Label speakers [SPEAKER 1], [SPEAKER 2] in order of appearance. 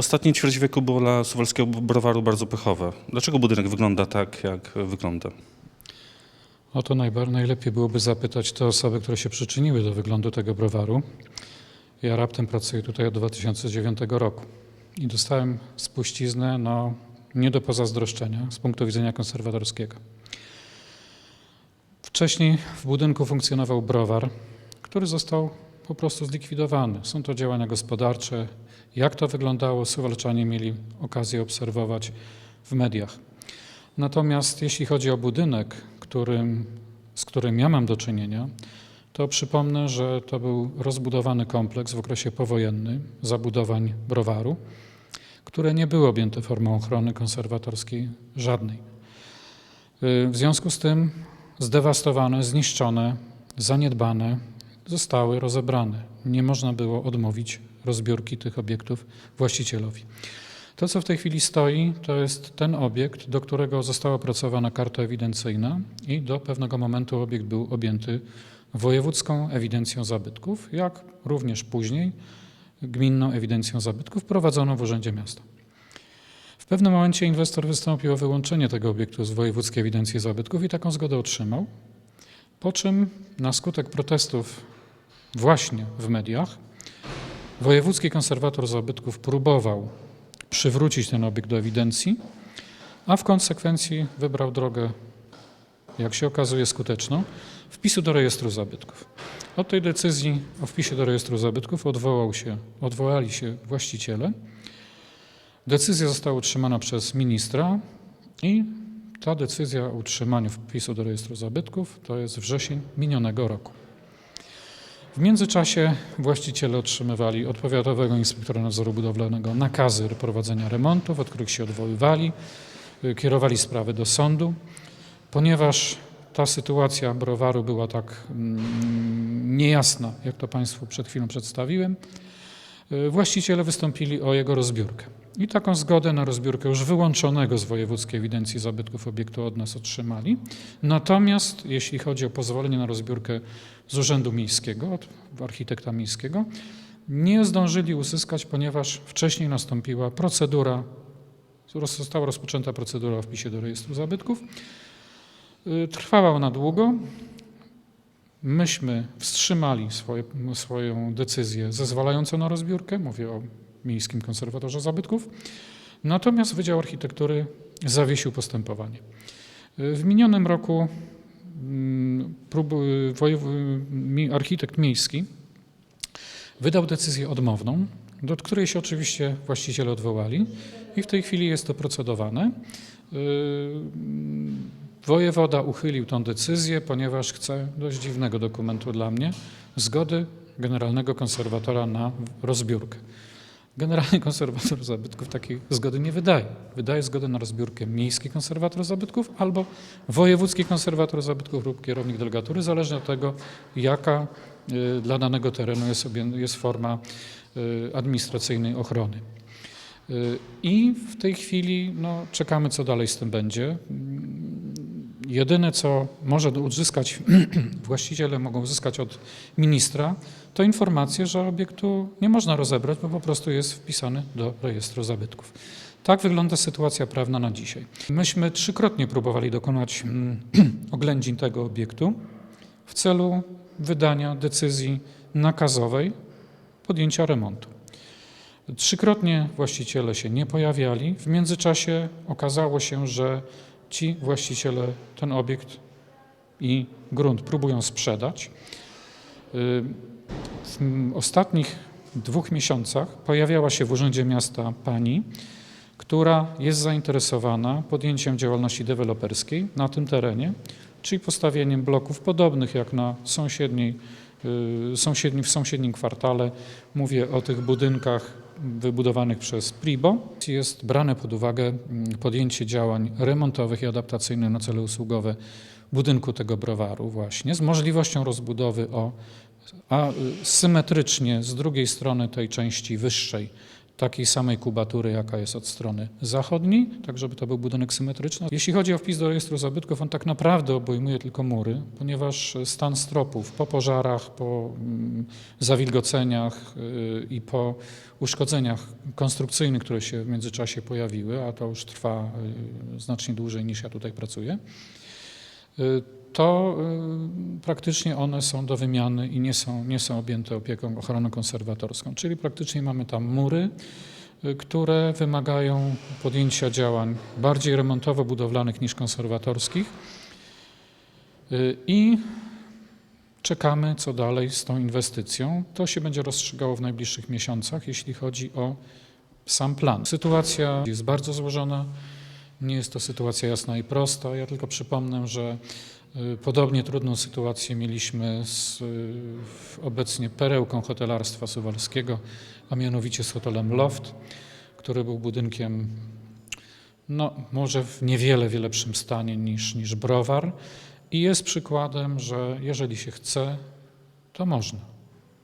[SPEAKER 1] Ostatnie ćwierć wieku było dla suwalskiego browaru bardzo pechowe. Dlaczego budynek wygląda tak, jak wygląda?
[SPEAKER 2] O to najlepiej byłoby zapytać te osoby, które się przyczyniły do wyglądu tego browaru. Ja raptem pracuję tutaj od 2009 roku i dostałem spuściznę no, nie do pozazdroszczenia z punktu widzenia konserwatorskiego. Wcześniej w budynku funkcjonował browar, który został po prostu zlikwidowany. Są to działania gospodarcze. Jak to wyglądało, Suwalczanie mieli okazję obserwować w mediach. Natomiast jeśli chodzi o budynek, którym, z którym ja mam do czynienia, to przypomnę, że to był rozbudowany kompleks w okresie powojennym zabudowań browaru, które nie były objęte formą ochrony konserwatorskiej żadnej. Y, W związku z tym zdewastowane, zniszczone, zaniedbane zostały rozebrane. Nie można było odmówić rozbiórki tych obiektów właścicielowi. To, co w tej chwili stoi, to jest ten obiekt, do którego została opracowana karta ewidencyjna i do pewnego momentu obiekt był objęty wojewódzką ewidencją zabytków, jak również później gminną ewidencją zabytków prowadzoną w Urzędzie Miasta. W pewnym momencie inwestor wystąpił o wyłączenie tego obiektu z wojewódzkiej ewidencji zabytków i taką zgodę otrzymał, po czym na skutek protestów właśnie w mediach wojewódzki konserwator zabytków próbował przywrócić ten obiekt do ewidencji, a w konsekwencji wybrał drogę, jak się okazuje, skuteczną wpisu do rejestru zabytków. Od tej decyzji o wpisie do rejestru zabytków odwołał się, odwołali się właściciele. Decyzja została utrzymana przez ministra i ta decyzja o utrzymaniu wpisu do rejestru zabytków to jest wrzesień minionego roku. W międzyczasie właściciele otrzymywali od powiatowego inspektora nadzoru budowlanego nakazy prowadzenia remontów, od których się odwoływali, y, kierowali sprawy do sądu. Ponieważ ta sytuacja browaru była tak mm, niejasna, jak to Państwu przed chwilą przedstawiłem, y, właściciele wystąpili o jego rozbiórkę. I taką zgodę na rozbiórkę już wyłączonego z wojewódzkiej ewidencji zabytków obiektu od nas otrzymali. Natomiast jeśli chodzi o pozwolenie na rozbiórkę z Urzędu Miejskiego, od architekta miejskiego, nie zdążyli uzyskać, ponieważ wcześniej nastąpiła procedura, została rozpoczęta procedura o wpisie do rejestru zabytków. Y, Trwała ona długo. Myśmy wstrzymali swoje, swoją decyzję zezwalającą na rozbiórkę, mówię o Miejskim Konserwatorze Zabytków, natomiast Wydział Architektury zawiesił postępowanie. Y, W minionym roku mm, y, mi- architekt miejski wydał decyzję odmowną, do której się oczywiście właściciele odwołali i w tej chwili jest to procedowane. Y, Wojewoda uchylił tę decyzję, ponieważ chce dość dziwnego dokumentu dla mnie zgody generalnego konserwatora na rozbiórkę. Generalny konserwator zabytków takiej zgody nie wydaje. Wydaje zgodę na rozbiórkę miejski konserwator zabytków albo wojewódzki konserwator zabytków lub kierownik delegatury, zależnie od tego, jaka y, dla danego terenu jest, jest forma y, administracyjnej ochrony. Y, I w tej chwili no, czekamy, co dalej z tym będzie. Jedyne, co może uzyskać, właściciele mogą uzyskać od ministra, to informację, że obiektu nie można rozebrać, bo po prostu jest wpisany do rejestru zabytków. Tak wygląda sytuacja prawna na dzisiaj. Myśmy trzykrotnie próbowali dokonać mm, oględzin tego obiektu w celu wydania decyzji nakazowej podjęcia remontu. Trzykrotnie właściciele się nie pojawiali. W międzyczasie okazało się, że ci właściciele ten obiekt i grunt próbują sprzedać. W ostatnich dwóch miesiącach pojawiała się w Urzędzie Miasta pani, która jest zainteresowana podjęciem działalności deweloperskiej na tym terenie, czyli postawieniem bloków podobnych jak na sąsiedniej, sąsiedni, w sąsiednim kwartale. Mówię o tych budynkach wybudowanych przez Pribo. Jest brane pod uwagę mm, podjęcie działań remontowych i adaptacyjnych na cele usługowe budynku tego browaru właśnie, z możliwością rozbudowy o, a y, symetrycznie z drugiej strony tej części wyższej takiej samej kubatury, jaka jest od strony zachodniej, tak żeby to był budynek symetryczny. Jeśli chodzi o wpis do rejestru zabytków, on tak naprawdę obejmuje tylko mury, ponieważ stan stropów po pożarach, po mm, zawilgoceniach y, i po uszkodzeniach konstrukcyjnych, które się w międzyczasie pojawiły, a to już trwa y, znacznie dłużej niż ja tutaj pracuję, to y, praktycznie one są do wymiany i nie są, nie są objęte opieką ochroną konserwatorską. Czyli praktycznie mamy tam mury, y, które wymagają podjęcia działań bardziej remontowo-budowlanych niż konserwatorskich. Y, I czekamy, co dalej z tą inwestycją. To się będzie rozstrzygało w najbliższych miesiącach, jeśli chodzi o sam plan. Sytuacja jest bardzo złożona. Nie jest to sytuacja jasna i prosta. Ja tylko przypomnę, że y, podobnie trudną sytuację mieliśmy z y, obecnie perełką hotelarstwa suwalskiego, a mianowicie z hotelem Loft, który był budynkiem no, może w niewiele, wiele lepszym stanie niż, niż browar i jest przykładem, że jeżeli się chce, to można.